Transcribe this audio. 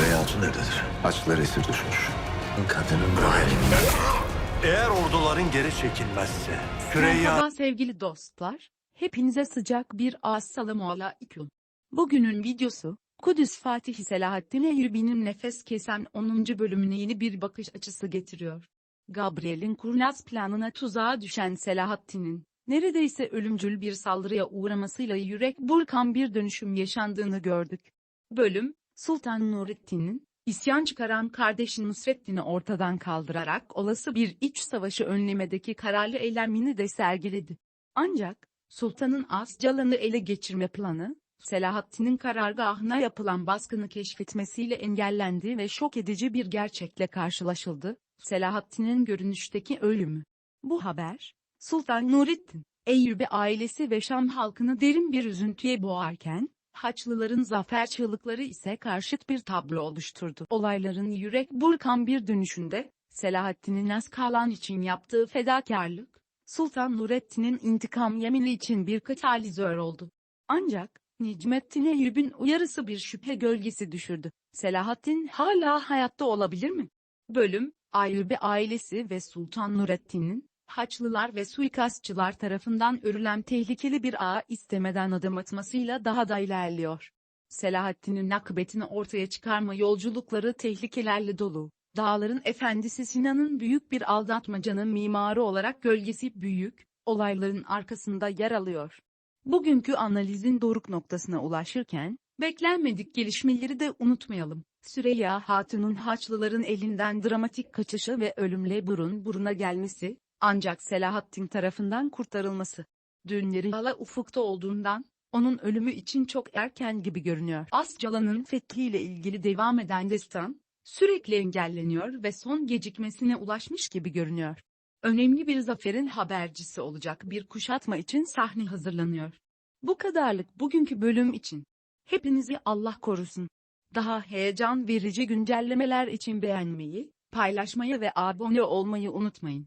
Hatun nerededir? Açlıkları esir düşmüş. Kadının böyle. Eğer orduların geri çekilmezse Süreyya Merhaba sevgili dostlar. Hepinize sıcak bir assalamu aleyküm. Bugünün videosu, Kudüs Fatihi Selahaddin Eyyubi'nin nefes kesen 10. bölümüne yeni bir bakış açısı getiriyor. Gabriel'in kurnaz planına tuzağa düşen Selahaddin'in, neredeyse ölümcül bir saldırıya uğramasıyla yürek burkan bir dönüşüm yaşandığını gördük. Bölüm, Sultan Nurettin'in, isyan çıkaran kardeşi Nusrettin'i ortadan kaldırarak olası bir iç savaşı önlemedeki kararlı eylemini de sergiledi. Ancak, Sultan'ın Ascalan'ı ele geçirme planı, Selahaddin'in karargahına yapılan baskını keşfetmesiyle engellendi ve şok edici bir gerçekle karşılaşıldı, Selahaddin'in görünüşteki ölümü. Bu haber, Sultan Nurettin, Eyyubi ailesi ve Şam halkını derin bir üzüntüye boğarken, Haçlıların zafer çığlıkları ise karşıt bir tablo oluşturdu. Olayların yürek burkan bir dönüşünde, Selahaddin'in Askalan için yaptığı fedakarlık, Sultan Nurettin'in intikam yemini için bir katalizör oldu. Ancak, Necmettin Eyyub'un uyarısı bir şüphe gölgesi düşürdü. Selahaddin hala hayatta olabilir mi? Bölüm, Ayyubi ailesi ve Sultan Nurettin'in, Haçlılar ve suikastçılar tarafından örülen tehlikeli bir ağa istemeden adım atmasıyla daha da ilerliyor. Selahaddin'in akıbetini ortaya çıkarma yolculukları tehlikelerle dolu. Dağların efendisi Sinan'ın büyük bir aldatmacanın mimarı olarak gölgesi büyük, olayların arkasında yer alıyor. Bugünkü analizin doruk noktasına ulaşırken, beklenmedik gelişmeleri de unutmayalım. Süreyya Hatun'un Haçlıların elinden dramatik kaçışı ve ölümle burun buruna gelmesi, ancak Selahaddin tarafından kurtarılması. Dünleri hala ufukta olduğundan, onun ölümü için çok erken gibi görünüyor. Ascalan'ın fethiyle ilgili devam eden destan, sürekli engelleniyor ve son gecikmesine ulaşmış gibi görünüyor. Önemli bir zaferin habercisi olacak bir kuşatma için sahne hazırlanıyor. Bu kadarlık bugünkü bölüm için. Hepinizi Allah korusun. Daha heyecan verici güncellemeler için beğenmeyi, paylaşmayı ve abone olmayı unutmayın.